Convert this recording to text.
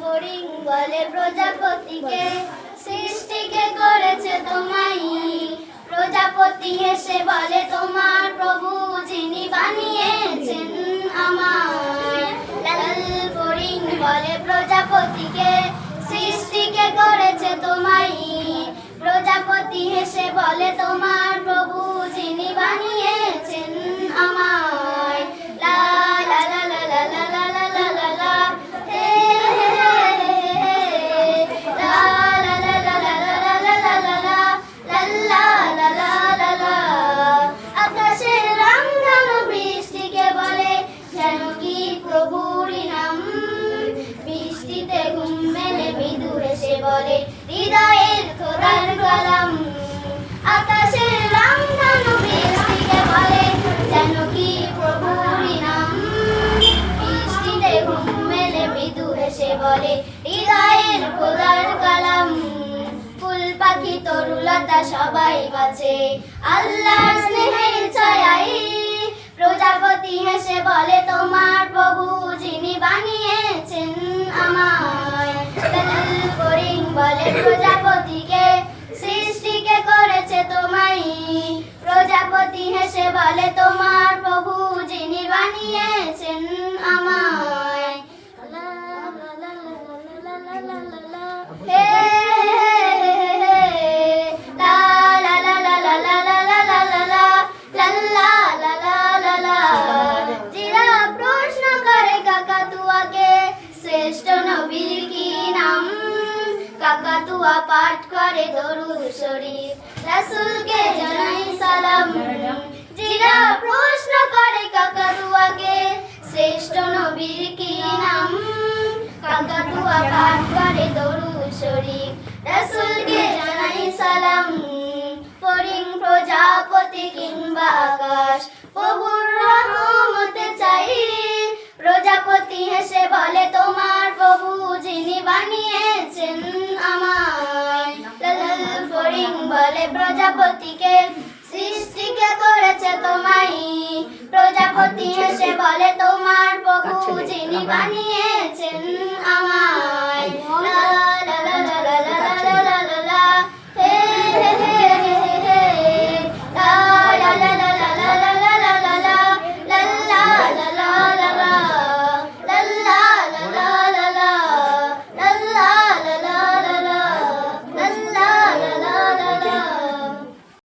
Boring বলে প্রজাপতিকে সৃষ্টিকে করেছে তোমায়। প্রজাপতি হেসে বলে, তোমার প্রভু যিনি বানিয়েছেন আমায়। লাল বলে, প্রজাপতিকে সৃষ্টিকে করেছে তোমায়। প্রজাপতি হেসে বলে, হৃদয়ের খোদার কলম। আকাশের রামধনু বৃষ্টিকে বলে, যেন কি প্রভুরই নাম? বৃষ্টিতে ঘুম মেলে মৃদু হেসে বলে, হৃদয়ের খোদার কলম। ফুল পাখি তরুলতা সবাই বাঁচে। আল্লাহর স্নেহের ছায়াই প্রজাপতিকে সৃষ্টিকে করেছে তোমায়। প্রজাপতি হেসে বলে তোমার কাকাতুয়া পাঠ করে দরুদ শরীফ। রাসূলকে জানাই সালাম। জিরা প্রশ্ন করে কাকাতুয়াকে, শ্রেষ্ঠ নবীর কি নাম? কাকাতুয়া পাঠ করে দরুদ শরীফ। রাসূলকে জানাই সালাম। ফরিং প্রজাপতি কিংবা আকাশ, প্রভুর রহমতে চাই। প্রজাপতি হেসে ফরিং বলে প্রজাপতিকে সৃষ্টিকে করেছে তোমায়। প্রজাপতি এসে বলে তোমার প্রভু যিনি বানিয়েছেন